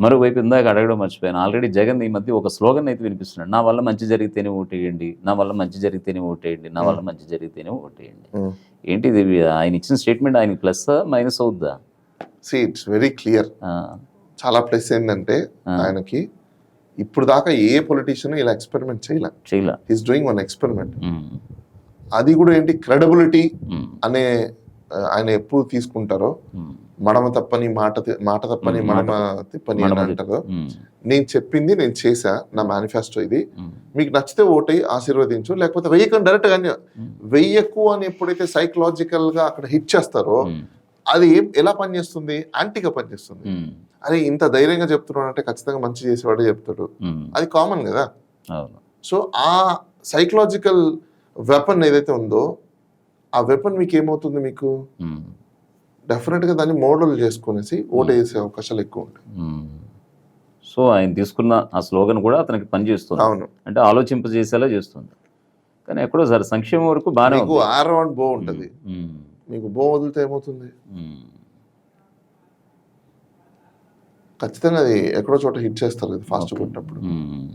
మరోవైపు ఇందాక అడగడం మర్చిపోయాను. ఆల్రెడీ జగన్ ఈ మధ్య ఒక స్లోగన్ అయితే వినిపిస్తున్నాడు. నా వల్ల మంచి జరిగితేనే ఓటేయండి. నా వల్ల మంచి జరిగితేనే ఓటేయండి. నా వల్ల మంచి జరిగితేనే ఓటేయండి. ఏంటి ఇది? ఆయన ఇచ్చిన స్టేట్మెంట్ ఆయన ప్లస్ మైనస్ అవుద్దా? సి ఇట్స్ వెరీ క్లియర్ చాలా ప్లస్ ఏంటంటే. ఆయనకి ఇప్పుడు దాకా ఏ పొలిటీషియన్ ఇలా ఎక్స్పెరిమెంట్ చేయలే. చేయలే. Is doing one experiment um, అది కూడా ఏంటి? క్రెడబిలిటీ అనే ఆయన ఎప్పుడు తీసుకుంటారో మడమ తప్పని మాట మాట తప్పని మడమ తిప్పని అని అంటారు. నేను చెప్పింది నేను చేశా నా మేనిఫెస్టో ఇది. మీకు నచ్చితే ఓటై ఆశీర్వదించు లేకపోతే వెయ్యకండి డైరెక్ట్ కానీ వెయ్యకు అని ఎప్పుడైతే సైకలాజికల్గా అక్కడ హిట్ చేస్తారో అది ఎలా పనిచేస్తుంది? యాంటీగా పనిచేస్తుంది. అరే ఇంత ధైర్యంగా చెప్తున్నాడు అంటే ఖచ్చితంగా మంచి చేసేవాడే చెప్తాడు. అది కామన్ కదా? సో ఆ సైకలాజికల్ వెపన్ ఏదైతే ఉందో ఆ వెపన్ మీకు? ఏమవుతుంది మీకు ఉమ్, డెఫినెట్గా దాన్ని మోడల్ చేసుకునేసి ఓటు వేసే అవకాశాలు ఎక్కువ ఉంటాయి. సో ఆయన తీసుకున్న ఆ స్లోగన్ కూడా అతనికి పనిచేస్తుంది. అవును. అంటే ఆలోచింపజేసేలా చేస్తుంది. కానీ ఎక్కడో సార్ సంక్షేమం వరకు బాగానే మీకు ఉంది. ఆర్ రౌండ్ బో ఉంటుంది. మీకు బో వదిలితే ఏమవుతుంది? ఉమ్, ఖచ్చితంగా అది ఎక్కడో చోట హిట్ చేస్తారు అది ఫాస్ట్ కొట్టినప్పుడు ఉమ్.